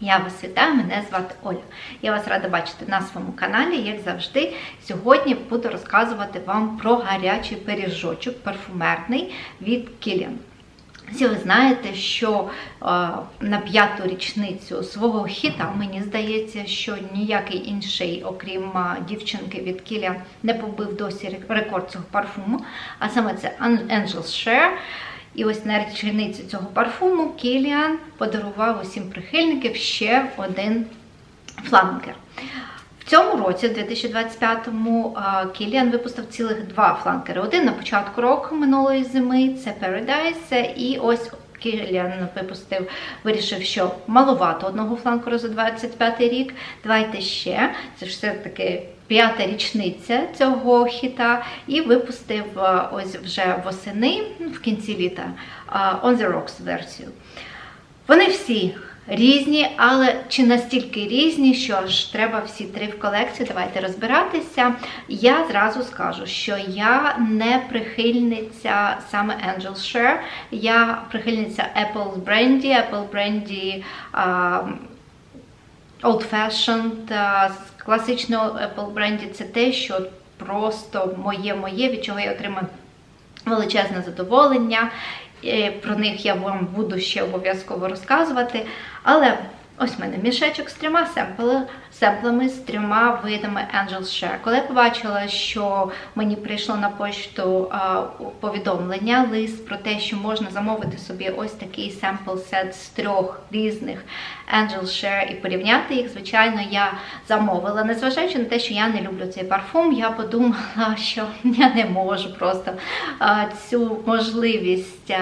Я вас вітаю, мене звати Оля. Я вас рада бачити на своєму каналі, як завжди. Сьогодні буду розказувати вам про гарячий пиріжочок парфумерний від Kilian. Всі ви знаєте, що е, на п'яту річницю свого хіта, мені здається, що ніякий інший, окрім е, дівчинки від Kilian, не побив досі рекорд цього парфуму. А саме це Angel's Share. І ось на річницю цього парфуму Кіліан подарував усім прихильникам ще один фланкер. В цьому році, в 2025-му, Кіліан випустив цілих два фланкери. Один на початку року минулої зими це Paradise, і ось Кіліан випустив, вирішив, що маловато одного фланкеру за 25 рік. Давайте ще. Це ж все-таки п'ята річниця цього хіта, і випустив ось вже восени в кінці літа On the Rocks версію. Вони всі різні, але чи настільки різні, що ж треба всі три в колекцію. Давайте розбиратися. Я зразу скажу, що я не прихильниця саме Angel Share, я прихильниця Apple Brandy, Apple Brandy uh, Old Fashioned, класичного Apple Brandy це те, що просто моє-моє, від чого я отримаю величезне задоволення. Про них я вам буду ще обов'язково розказувати. Але ось в мене мішечок з трьома семпли, семплами, з трьома видами Angel Share. Коли я побачила, що мені прийшло на почту повідомлення, лист про те, що можна замовити собі ось такий семпл сет з трьох різних Angel Share і порівняти їх, звичайно, я замовила. Незважаючи на те, що я не люблю цей парфум, я подумала, що я не можу просто цю можливість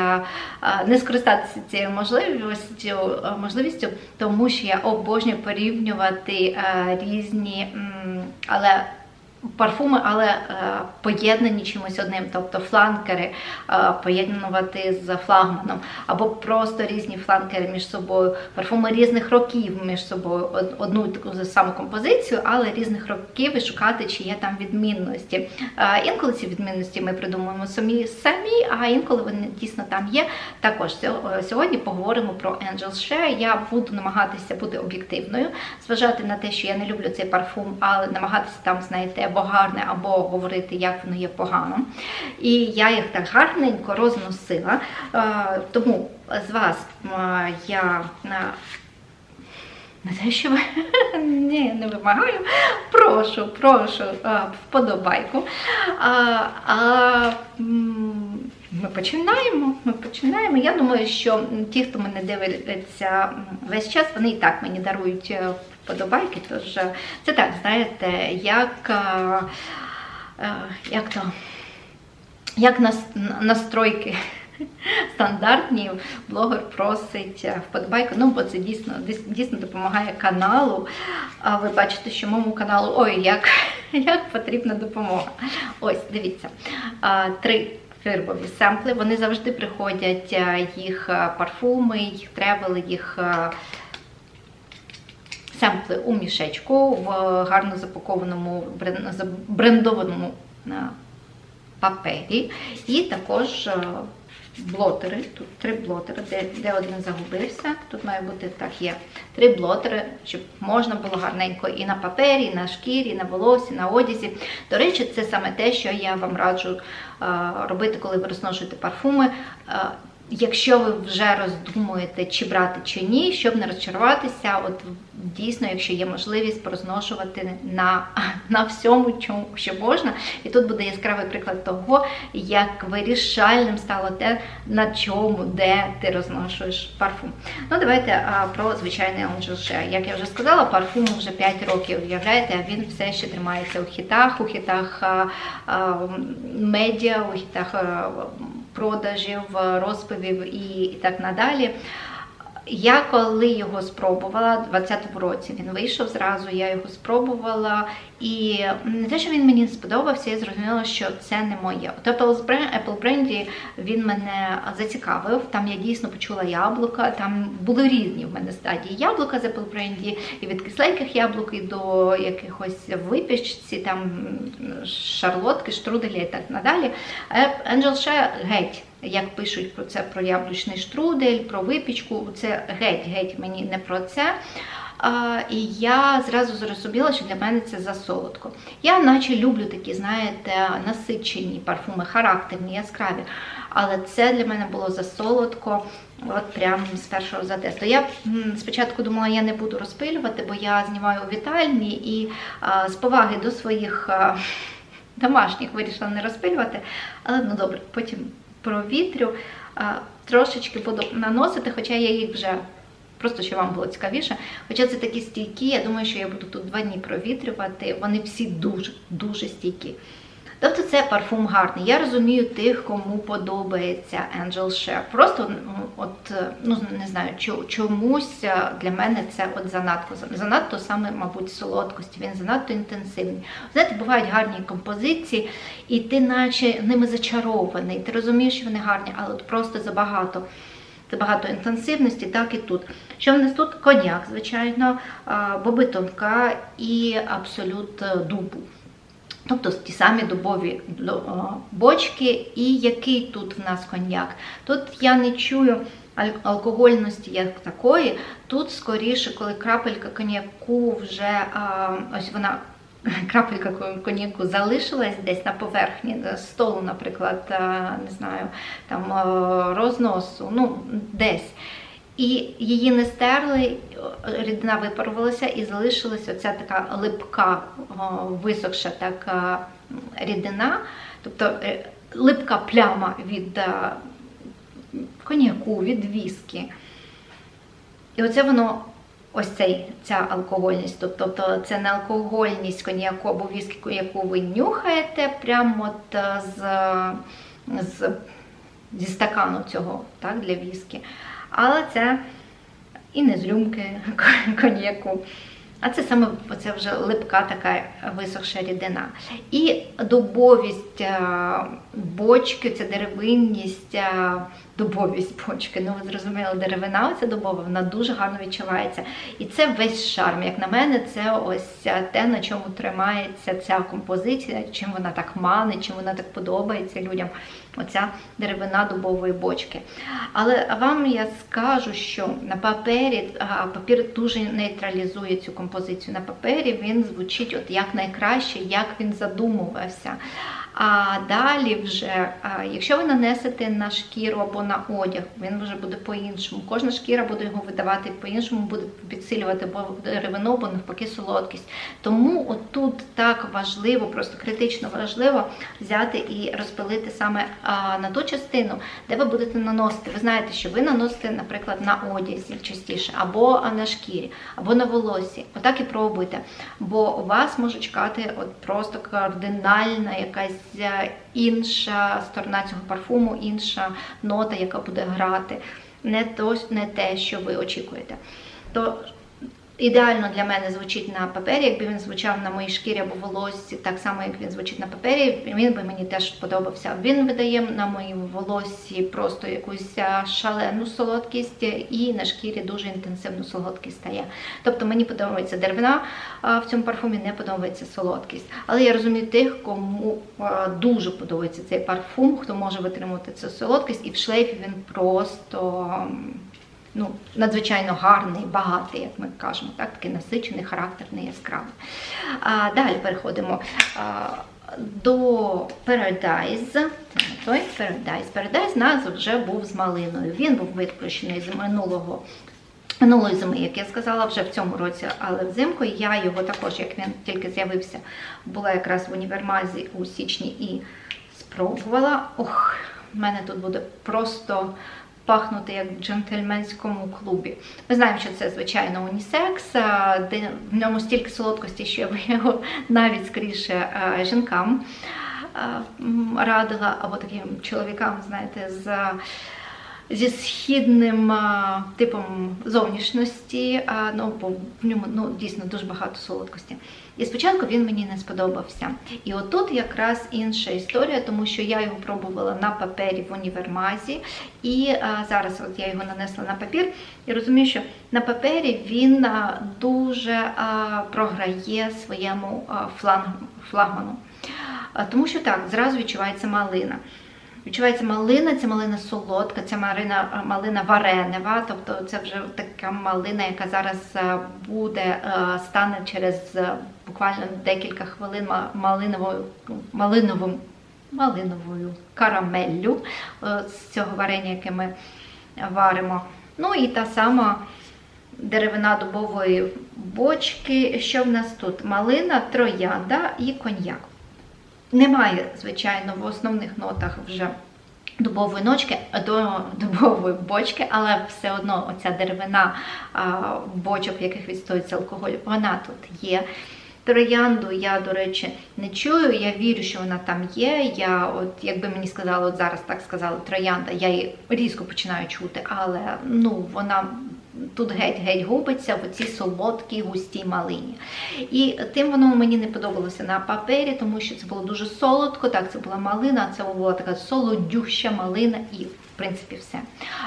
не скористатися цією можливістю, можливістю, тому що я обожнюю порівнювати різні, але Парфуми, але е, поєднані чимось одним, тобто фланкери е, поєднувати з флагманом, або просто різні фланкери між собою, парфуми різних років між собою, одну таку саму композицію, але різних років і шукати, чи є там відмінності. Е, інколи ці відмінності ми придумуємо самі самі, а інколи вони дійсно там є. Також сьогодні поговоримо про Angel Share. Я буду намагатися бути об'єктивною, зважати на те, що я не люблю цей парфум, але намагатися там знайти або гарне, або говорити, як воно є погано. І я їх так гарненько розносила. Тому з вас я не те, що Ні, не вимагаю. Прошу, прошу вподобайку. А, а, починаємо. Ми починаємо. Я думаю, що ті, хто мене дивиться весь час, вони і так мені дарують вподобайки. Тож це так, знаєте, як як то, як настройки стандартні, блогер просить вподобайку. Ну, бо це дійсно дійсно допомагає каналу. А ви бачите, що моєму каналу ой, як, як потрібна допомога. Ось, дивіться, три. Фірмові семпли, вони завжди приходять їх парфуми, їх тревели, їх семпли у мішечку в гарно запакованому брендованому папері. І також блотери. Тут три блотери, де де один загубився. Тут має бути так, є три блотери, щоб можна було гарненько і на папері, і на шкірі, і на волосі, на одязі. До речі, це саме те, що я вам раджу робити, коли ви розношуєте парфуми. Якщо ви вже роздумуєте, чи брати чи ні, щоб не розчаруватися, от дійсно, якщо є можливість прозношувати на на всьому, чому що можна. І тут буде яскравий приклад того, як вирішальним стало те, на чому, де ти розношуєш парфум. Ну, давайте а, про звичайний Angel Як я вже сказала, парфуму вже 5 років, уявляєте, він все ще тримається у хітах, у хітах а, а, медіа, у хітах. А, продажів, розповів і, так надалі. Я коли його спробувала, у 2020 році він вийшов зразу, я його спробувала, і не те, що він мені сподобався, я зрозуміла, що це не моє. От Apple Brandy він мене зацікавив. Там я дійсно почула яблука, там були різні в мене стадії яблука з Apple Brandy, і від кисленьких яблук і до якихось випічці, там шарлотки, штруделі і так надалі. Angel Share геть як пишуть про це про яблучний штрудель, про випічку. Це геть-геть мені не про це. І я зразу зрозуміла, що для мене це засолодко. Я наче люблю такі, знаєте, насичені парфуми, характерні, яскраві. Але це для мене було засолодко, от прямо з першого затесту. Я спочатку думала, я не буду розпилювати, бо я знімаю у вітальні і а, з поваги до своїх а, домашніх вирішила не розпилювати. Але ну добре, потім провітрю, а, трошечки буду наносити, хоча я їх вже. Просто щоб вам було цікавіше. Хоча це такі стійкі, я думаю, що я буду тут два дні провітрювати. Вони всі дуже-дуже стійкі. Тобто це парфум гарний. Я розумію тих, кому подобається Angel Share. Просто от, ну не знаю, чомусь для мене це от занадто занадто саме, мабуть, солодкості. Він занадто інтенсивний. Знаєте, бувають гарні композиції, і ти, наче ними зачарований. Ти розумієш, що вони гарні, але от просто забагато. Багато інтенсивності, так і тут. Що в нас тут? Коньяк, звичайно, боби тонка і абсолют дубу. Тобто ті самі дубові бочки, і який тут в нас коньяк. Тут я не чую алкогольності як такої. Тут скоріше, коли крапелька коньяку вже ось вона. Крапелька коньяку залишилась десь на поверхні столу, наприклад, не знаю, там розносу, ну десь. І її не стерли, рідина випарувалася і залишилася оця така липка, висохша така рідина, тобто е, липка пляма від е, коньяку, від віскі. І оце воно ось цей, ця алкогольність. Тобто це не алкогольність коньяку або віскі, яку ви нюхаєте прямо от е, з, з, зі стакану цього так, для віскі. Але це і не з рюмки коньяку. А це саме це вже липка така висохша рідина. І дубовість е, бочки, це деревинність, е, дубовість бочки. Ну, ви зрозуміли, деревина, оця дубова, вона дуже гарно відчувається. І це весь шарм. Як на мене, це ось те, на чому тримається ця композиція, чим вона так мане, чим вона так подобається людям. Оця деревина дубової бочки. Але вам я скажу, що на папері папір дуже нейтралізує цю композицію. На папері він звучить от як найкраще, як він задумувався. А далі вже, якщо ви нанесете на шкіру або на одяг, він вже буде по-іншому. Кожна шкіра буде його видавати по-іншому, буде підсилювати деревину, або навпаки солодкість. Тому отут так важливо, просто критично важливо взяти і розпилити саме на ту частину, де ви будете наносити. Ви знаєте, що ви наносите, наприклад, на одязі частіше, або на шкірі, або на волосі. Отак і пробуйте. Бо у вас може чекати от просто кардинальна якась інша сторона цього парфуму, інша нота, яка буде грати. Не то, не те, що ви очікуєте. То Ідеально для мене звучить на папері, якби він звучав на моїй шкірі або волоссі, так само, як він звучить на папері, він би мені теж подобався. Він видає на моїй волоссі просто якусь шалену солодкість, і на шкірі дуже інтенсивну солодкість стає. Тобто мені подобається деревина в цьому парфумі, не подобається солодкість. Але я розумію тих, кому дуже подобається цей парфум, хто може витримувати цю солодкість, і в шлейфі він просто ну, надзвичайно гарний, багатий, як ми кажемо, так, такий насичений, характерний, яскравий. А, Далі переходимо а, до Paradise. Той Paradise. Paradise нас вже був з малиною. Він був виключений з минулого. Минулої зими, як я сказала, вже в цьому році, але взимку я його також, як він тільки з'явився, була якраз в універмазі у січні і спробувала. Ох, в мене тут буде просто пахнути як в джентльменському клубі. Ми знаємо, що це, звичайно, унісекс, де в ньому стільки солодкості, що я б його навіть скоріше жінкам радила, або таким чоловікам, знаєте, з зі східним типом зовнішності, ну, бо в ньому ну, дійсно дуже багато солодкості. І спочатку він мені не сподобався. І отут якраз інша історія, тому що я його пробувала на папері в універмазі, і а, зараз от я його нанесла на папір і розумію, що на папері він а, дуже а, програє своєму а, флаг, флагману. А, тому що так, зразу відчувається малина. Відчувається малина, ця малина солодка, ця малина, малина варенева, тобто це вже така малина, яка зараз е, буде, е, стане через е, буквально декілька хвилин малиновою, малиновим, малиновою карамеллю е, з цього варення, яке ми варимо. Ну і та сама деревина дубової бочки. Що в нас тут? Малина, троянда і коньяк. Немає, звичайно, в основних нотах вже дубової ночки до дубової бочки, але все одно оця деревина бочок, в яких відстоюється алкоголь, вона тут є. Троянду я, до речі, не чую. Я вірю, що вона там є. Я, от, якби мені сказали, от зараз так сказали, троянда, я її різко починаю чути, але ну вона тут геть-геть губиться в цій солодкій густій малині. І тим воно мені не подобалося на папері, тому що це було дуже солодко. Так, це була малина, це була така солодюща малина і. В принципі, все.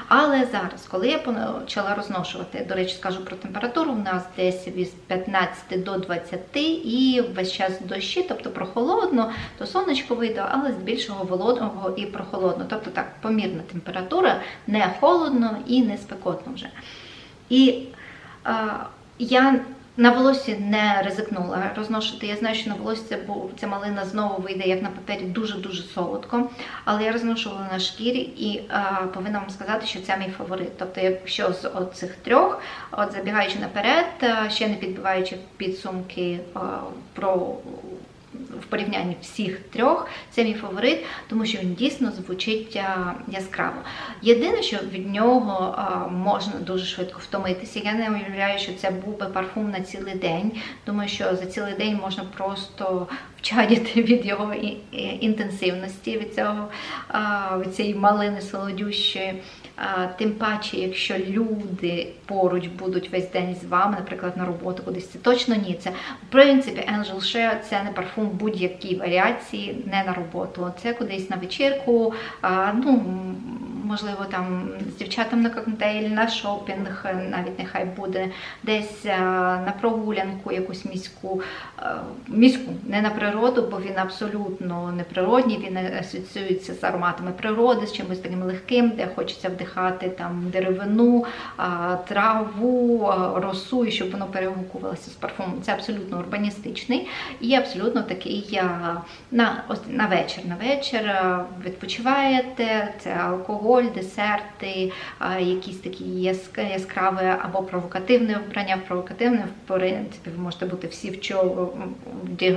Але зараз, коли я почала розношувати, до речі, скажу про температуру, у нас десь від 15 до 20 і весь час дощі, тобто прохолодно, то сонечко вийде, але здебільшого володного і прохолодно. Тобто так, помірна температура, не холодно і не спекотно вже. І е, я на волосі не ризикнула розношити. Я знаю, що на волосі це, ця малина знову вийде, як на папері, дуже-дуже солодко. Але я розношувала на шкірі і е, повинна вам сказати, що це мій фаворит. Тобто, якщо з цих трьох, от забігаючи наперед, е, ще не підбиваючи підсумки е, про. В порівнянні всіх трьох це мій фаворит, тому що він дійсно звучить яскраво. Єдине, що від нього можна дуже швидко втомитися. Я не уявляю, що це був би парфум на цілий день. Думаю, що за цілий день можна просто вчадіти від його інтенсивності, від цього від цієї малини солодющої. Тим паче, якщо люди поруч будуть весь день з вами, наприклад, на роботу кудись, це точно ні. Це в принципі Angel Share це не парфум будь-якій варіації, не на роботу. Це кудись на вечірку, ну можливо, там з дівчатам на коктейль, на шопінг, навіть нехай буде десь на прогулянку, якусь міську, міську, не на природу, бо він абсолютно неприродній, він асоціюється з ароматами природи, з чимось таким легким, де хочеться вдихати там деревину, траву, росу, і щоб воно перегукувалося з парфумом. Це абсолютно урбаністичний і абсолютно такий на, на вечір. На вечір відпочиваєте, це алкоголь, десерти, якісь такі яск- яскраве або провокативне вбрання. Провокативне, в принципі, ви можете бути всі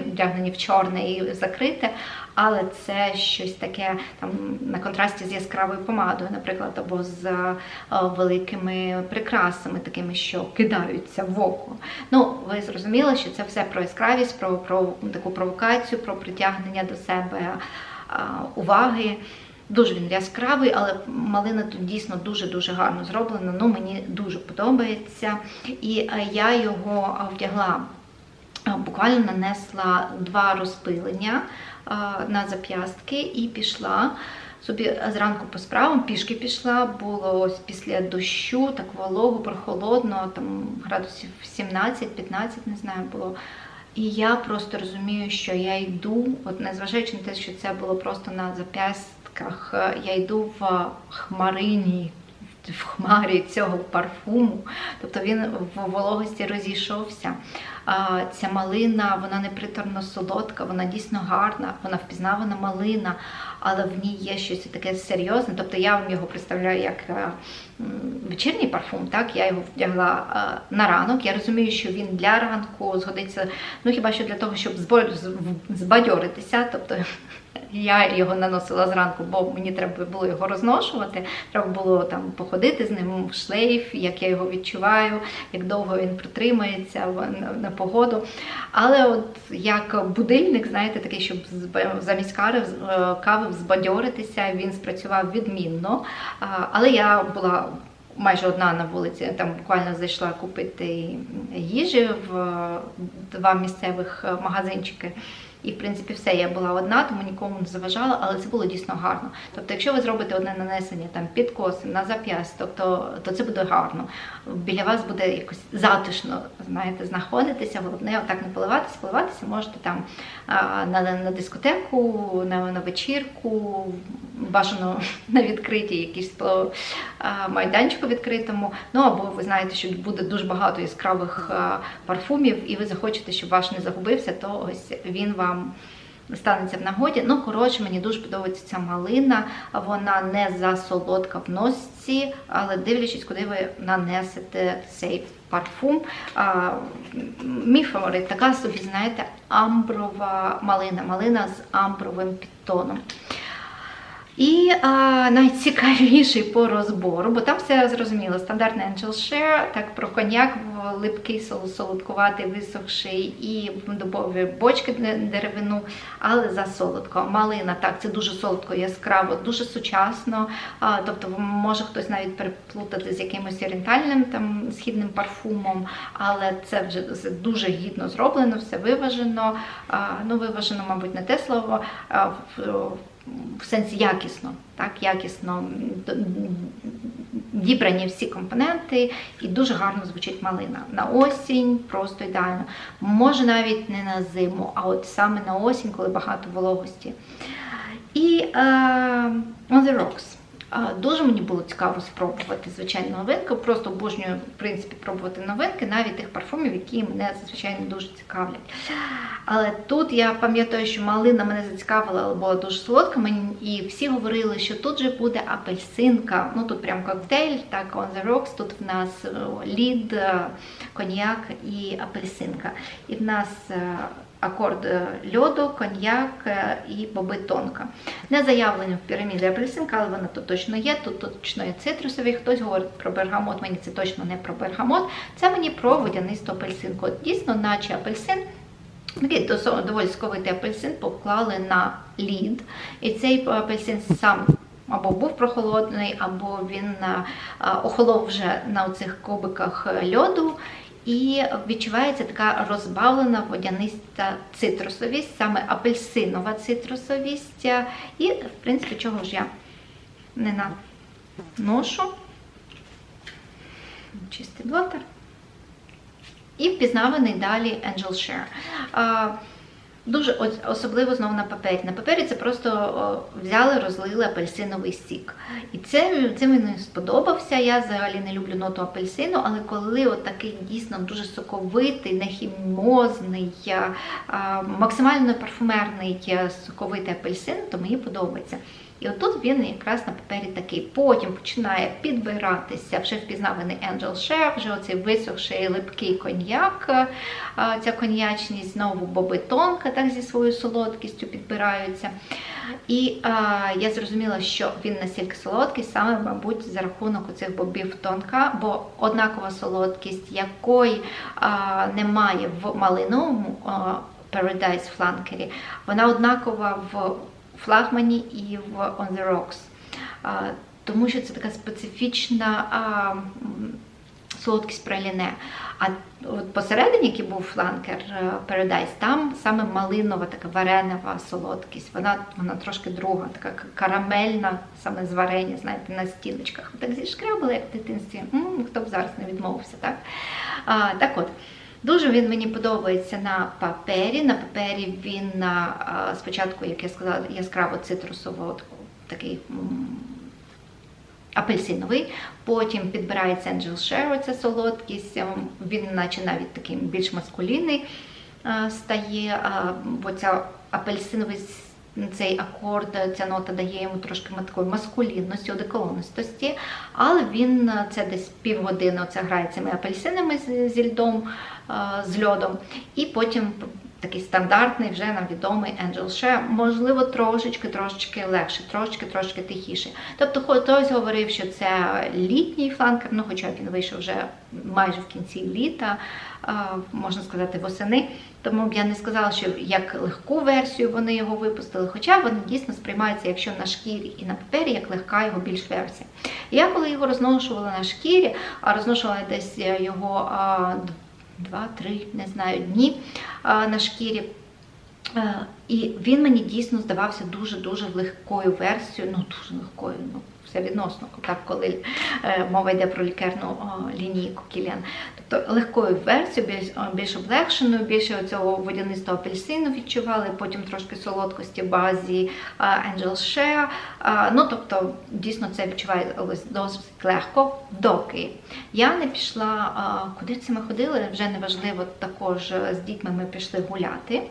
вдягнені в чорне і закрите, але це щось таке там на контрасті з яскравою помадою, наприклад, або з е, великими прикрасами, такими, що кидаються в око. Ну, ви зрозуміли, що це все про яскравість, про, про таку провокацію, про притягнення до себе уваги. Дуже він яскравий, але малина тут дійсно дуже-дуже гарно зроблена. Ну, мені дуже подобається. І е, я його е, вдягла буквально нанесла два розпилення на зап'ястки і пішла собі зранку по справам, пішки пішла, було ось після дощу, так волого, прохолодно, там градусів 17-15, не знаю, було. І я просто розумію, що я йду, от незважаючи на те, що це було просто на зап'ястках, е, я йду в хмарині, в хмарі цього парфуму, тобто він в вологості розійшовся. Ця малина, вона не приторно солодка, вона дійсно гарна, вона впізнавана малина, але в ній є щось таке серйозне. Тобто я вам його представляю як е, вечірній парфум, так я його вдягла е, на ранок. Я розумію, що він для ранку згодиться, ну хіба що для того, щоб збадьоритися. Тобто я його наносила зранку, бо мені треба було його розношувати. Треба було там походити з ним в шлейф, як я його відчуваю, як довго він протримається на, погоду. Але от як будильник, знаєте, такий, щоб замість кари, е, кави взбадьоритися, він спрацював відмінно. Але я була. Майже одна на вулиці, там буквально зайшла купити їжі в е, два місцевих е, магазинчики. І, в принципі, все, я була одна, тому нікому не заважала, але це було дійсно гарно. Тобто, якщо ви зробите одне нанесення там під коси, на зап'ясток, то, то це буде гарно. Біля вас буде якось затишно, знаєте, знаходитися. Головне, отак не поливатися, поливатися можете там на, на дискотеку, на, на вечірку, бажано на відкритій якійсь по майданчику відкритому. Ну або ви знаєте, що буде дуже багато яскравих парфумів, і ви захочете, щоб ваш не загубився, то ось він вам. Станеться в нагоді. Ну, коротше, мені дуже подобається ця малина. Вона не засолодка в носці, але дивлячись, куди ви нанесете цей парфум. А, мій фаворит така собі, знаєте, амброва малина. Малина з амбровим підтоном. І а, найцікавіший по розбору, бо там все зрозуміло. Стандартний Angel Share, так про коньяк, липкий, солодкуватий, висохший і дубові бочки деревину, але за солодко. Малина, так, це дуже солодко, яскраво, дуже сучасно. А, тобто, може хтось навіть переплутати з якимось орієнтальним там східним парфумом, але це вже дуже гідно зроблено, все виважено. А, ну, виважено, мабуть, не те слово. А, в, сенсі якісно, так, якісно дібрані всі компоненти, і дуже гарно звучить малина. На осінь просто ідеально. Може навіть не на зиму, а от саме на осінь, коли багато вологості. І uh, On the Rocks. Дуже мені було цікаво спробувати звичайну новинку. Просто обожнюю в принципі пробувати новинки, навіть тих парфумів, які мене зазвичай дуже цікавлять. Але тут я пам'ятаю, що малина мене зацікавила, але була дуже солодка. І всі говорили, що тут же буде апельсинка. Ну тут прям коктейль, так on the rocks. Тут в нас лід, коньяк і апельсинка. І в нас акорд льоду, коньяк і боби тонка. Не заявлені в піраміді апельсинка, але вона тут точно є. Тут точно є цитрусові. Хтось говорить про бергамот, мені це точно не про бергамот. Це мені про водянисту апельсинку. Дійсно, наче апельсин. Такий доволі сковитий апельсин поклали на лід. І цей апельсин сам або був прохолодний, або він охолов вже на цих кубиках льоду. І відчувається така розбавлена водяниста цитрусовість, саме апельсинова цитрусовість. І, в принципі, чого ж я не наношу. Чистий блотер. І впізнаваний далі Angel Share. Дуже особливо знову на папері. На папері це просто взяли, розлили апельсиновий сік. І це це мені сподобався. Я взагалі не люблю ноту апельсину, але коли от такий дійсно дуже соковитий, нехімозний, максимально парфумерний соковитий апельсин, то мені подобається. І отут він якраз на папері такий. Потім починає підбиратися вже впізнаваний Angel Share, вже оцей висохший липкий коньяк, ця коньячність, знову бобитонка так зі своєю солодкістю підбираються. І а, я зрозуміла, що він настільки солодкий, саме, мабуть, за рахунок цих бобів тонка, бо однакова солодкість, якої а, немає в малиновому Paradise фланкері, вона однакова в флагмані і в On the Rocks. Тому що це така специфічна солодкість праліне. А от посередині, який був фланкер е, Paradise, там саме малинова, така варенова солодкість. Вона вона трошки друга, така карамельна, саме з варення, знаєте, на стіночках. Так зішкрябали, як в дитинстві. М -м, хто б зараз не відмовився. Так, а, так от. Дуже він мені подобається на папері. На папері він на спочатку, як я сказала, яскраво цитрусово такий апельсиновий, потім підбирається Angel Share, ця солодкість, ем, він наче навіть такий більш маскулінний стає, бо ця апельсиновий цей акорд, ця нота дає йому трошки такої маскулінності, одеколонистості, але він це десь півгодини оце грає цими апельсинами зі льдом, з льодом, і потім такий стандартний, вже нам відомий Angel Share, можливо, трошечки трошечки легше, трошечки трошечки тихіше. Тобто, хтось говорив, що це літній фланкер, ну хоча він вийшов вже майже в кінці літа, можна сказати, восени. Тому б я не сказала, що як легку версію вони його випустили, хоча вони дійсно сприймаються, якщо на шкірі і на папері, як легка його більш версія. Я коли його розношувала на шкірі, а розношувала десь його 2-3, не знаю, дні на шкірі. І він мені дійсно здавався дуже-дуже легкою версією, ну дуже легкою, ну все відносно, так, коли е, мова йде про лікарну лінійку Кіліан. Тобто легкою версією, більш, більш облегшеною, більше цього водянистого апельсину відчували, потім трошки солодкості базі а, Angel Share. А, Ну, тобто, дійсно це відчувається досить легко, доки я не пішла, куди це ми ходили, вже неважливо, також з дітьми ми пішли гуляти.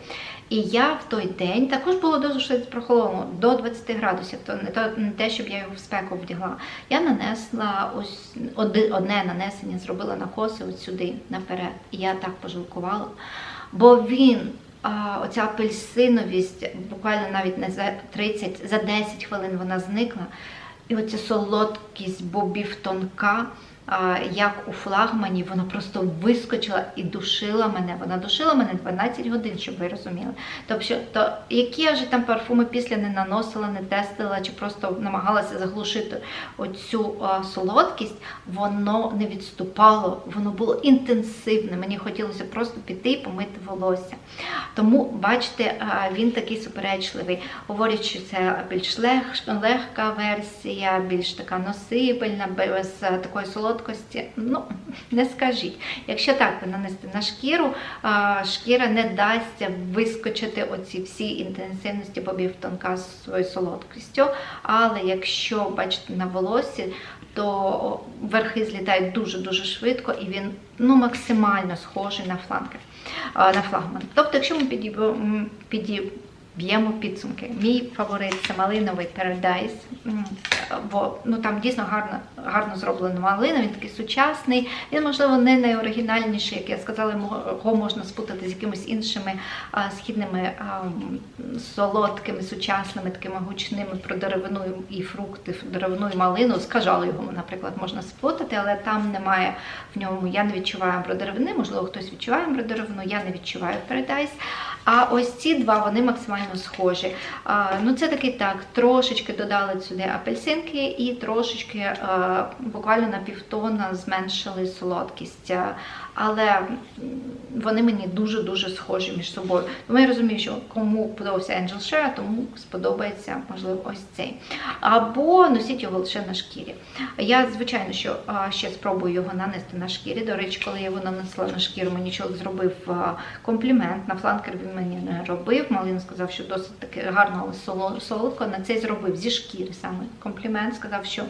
І я в той день також було дуже прохолодно, до 20 градусів, то не, то не те, щоб я його в спеку вдягла. Я нанесла ось одне нанесення, зробила на коси от сюди наперед. І я так пожалкувала. Бо він, оця апельсиновість, буквально навіть не за 30, за 10 хвилин вона зникла. І оця солодкість бобів тонка, як у флагмані, вона просто вискочила і душила мене. Вона душила мене 12 годин, щоб ви розуміли. Тобто, то які я вже там парфуми після не наносила, не тестила, чи просто намагалася заглушити оцю солодкість, воно не відступало, воно було інтенсивне. Мені хотілося просто піти і помити волосся. Тому, бачите, він такий суперечливий. Говорять, що це більш лег- легка версія, більш така носибельна, без такої солодкості. Ну, не скажіть. Якщо так ви нанести на шкіру, шкіра не дасть вискочити оці всі інтенсивності бобів тонка з своєю солодкістю. Але якщо бачите на волосі, то верхи злітають дуже-дуже швидко і він ну, максимально схожий на фланкер, а, на флагман. Тобто, якщо ми підіб- м, підіб'ємо підсумки, мій фаворит це малиновий Paradise, бо ну, там дійсно гарно, гарно зроблена малина, він такий сучасний, він, можливо, не найоригінальніший, як я сказала, його можна спутати з якимись іншими а, східними а, солодкими, сучасними, такими гучними про деревину і фрукти, деревину і малину. Скажали його, наприклад, можна сплутати, але там немає в ньому, я не відчуваю амбродеревини, можливо, хтось відчуває амбродеревину, я не відчуваю Paradise. А ось ці два вони максимально схожі. А, ну це такий так, трошечки додали сюди апельсинки і трошечки а, буквально на півтона зменшили солодкість. Але вони мені дуже-дуже схожі між собою. Тому я розумію, що кому подобався Angel Share, тому сподобається, можливо, ось цей. Або носіть його лише на шкірі. Я, звичайно, що ще спробую його нанести на шкірі. До речі, коли я його нанесла на шкіру, мені чоловік зробив комплімент. На фланкер він мені не робив. Малин сказав, що досить таки гарно, але солодко. На цей зробив зі шкіри саме комплімент. Сказав, що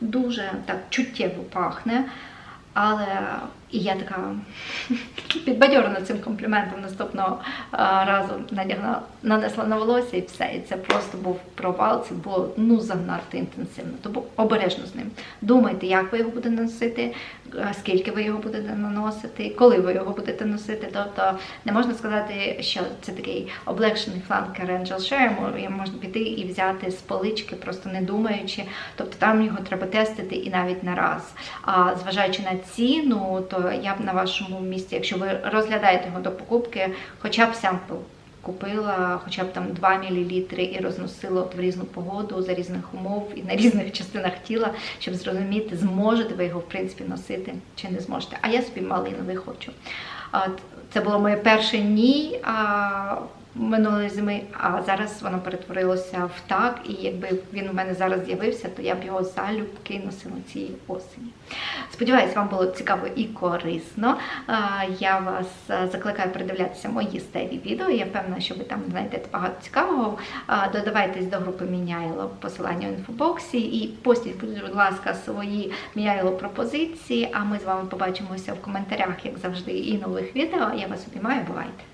дуже так чуттєво пахне. Але і я така підбадьорена цим компліментом наступного разу надягла, нанесла на волосся і все. І це просто був провал, це було ну занадто інтенсивно. Тому обережно з ним. Думайте, як ви його будете носити, скільки ви його будете наносити, коли ви його будете носити. Тобто не можна сказати, що це такий облегшений фланкер Angel Share, можна піти і взяти з полички, просто не думаючи. Тобто там його треба тестити і навіть на раз. А зважаючи на ціну, то я б на вашому місці, якщо ви розглядаєте його до покупки, хоча б семпл купила, хоча б там 2 мл і розносила от в різну погоду, за різних умов і на різних частинах тіла, щоб зрозуміти, зможете ви його в принципі носити чи не зможете. А я собі малиновий хочу. Це було моє перше ні. Минулої зими, а зараз воно перетворилося в так, і якби він у мене зараз з'явився, то я б його залюбки носила цієї осені. Сподіваюсь, вам було цікаво і корисно. Я вас закликаю передивлятися мої старі відео. Я впевнена, що ви там знайдете багато цікавого. Додавайтесь до групи Міняйло посилання в інфобоксі і постіть, будь ласка, свої Міняйло пропозиції. А ми з вами побачимося в коментарях, як завжди, і нових відео. Я вас обіймаю, бувайте!